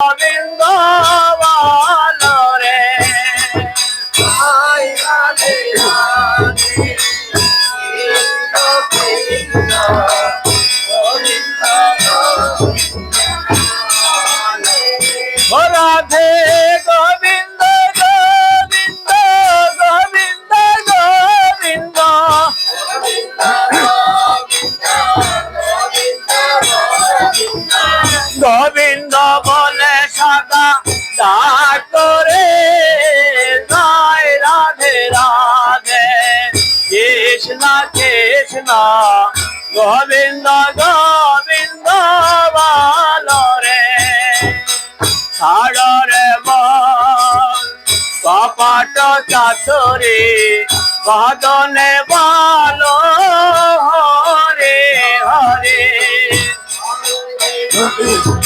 গোবিন্দ রে রাধে গোবিন্দ গোবিন্দ গোবিন্দ গোবিন্দ। গোবিন্দ কৃষ্ণ কৃষ্ণ গোবিন্দ গোবিন্দ বলো রে বল কপাট চাতুরি বদনে বলো হরে হরে। হরে।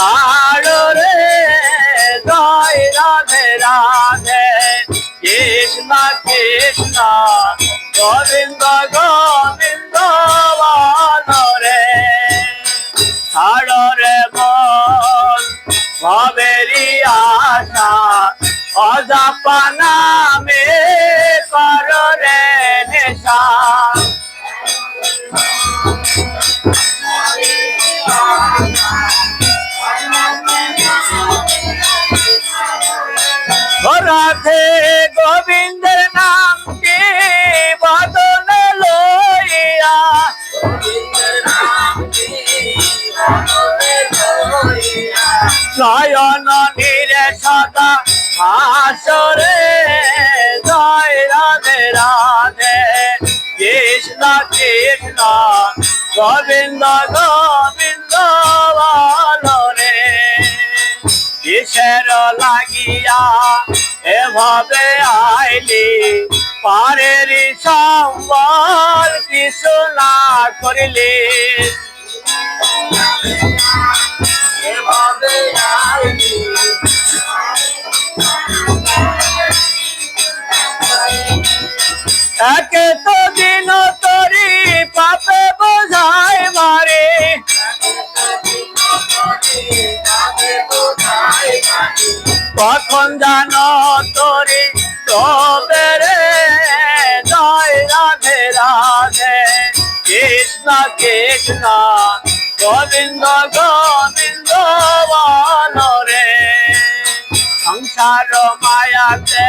ছাড় রে, জয় রাধে রাধে। কৃষ্ণ কৃষ্ণ, গোবিন্দ গোবিন্দ রে। ছাড় রে বল ভবেরি আশা, অজাপানা মে কর রে নেশা। কৃষ্ণ কৃষ্ণ। গোবিন্দ গোবিন্দ রে কিসের লাগিয়া এভাবে আইলি? পারের সম্বল কিছু না করিলি। একে তো দিন পাপে বোঝাই মারে। কখন জানো তোরি তবে রে রাধে রাধে। কৃষ্ণ কৃষ্ণ, গোবিন্দ গোবিন্দ বলো রে। সংসার মায়াতে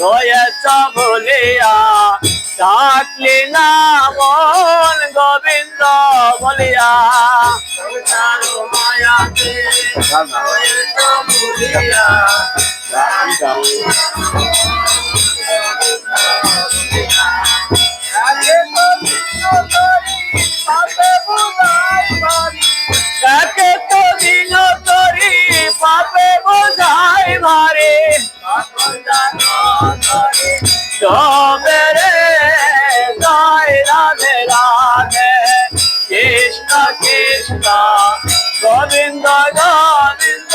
রয়েছ ভুলিয়া ডাকলি না মন গোবিন্দ বলিয়া। সংসার মায়াতে রয়েছ ভুলিয়া একে কৃষ্ণ গোবিন্দ গোবিন্দ।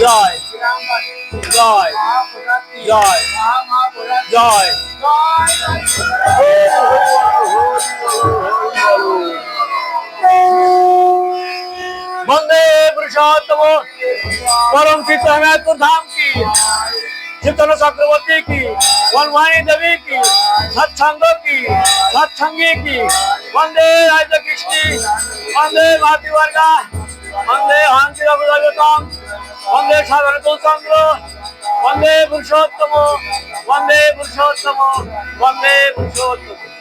জয় জয় জয় জয় বন্দে পুরুষোত্তম परम चित्त हमें धाम की चेतन चक्रवर्ती की वनवाणी देवी की सत्संगों की सत्संगी की वंदे राजा कृष्ण वंदे भाती वर्गा वंदे हांति ভারতম বন্দে সাধারণ চন্দ্র বন্দে পুরুষোত্তম বন্দে পুরুষোত্তম বন্দে পুরুষোত্তম।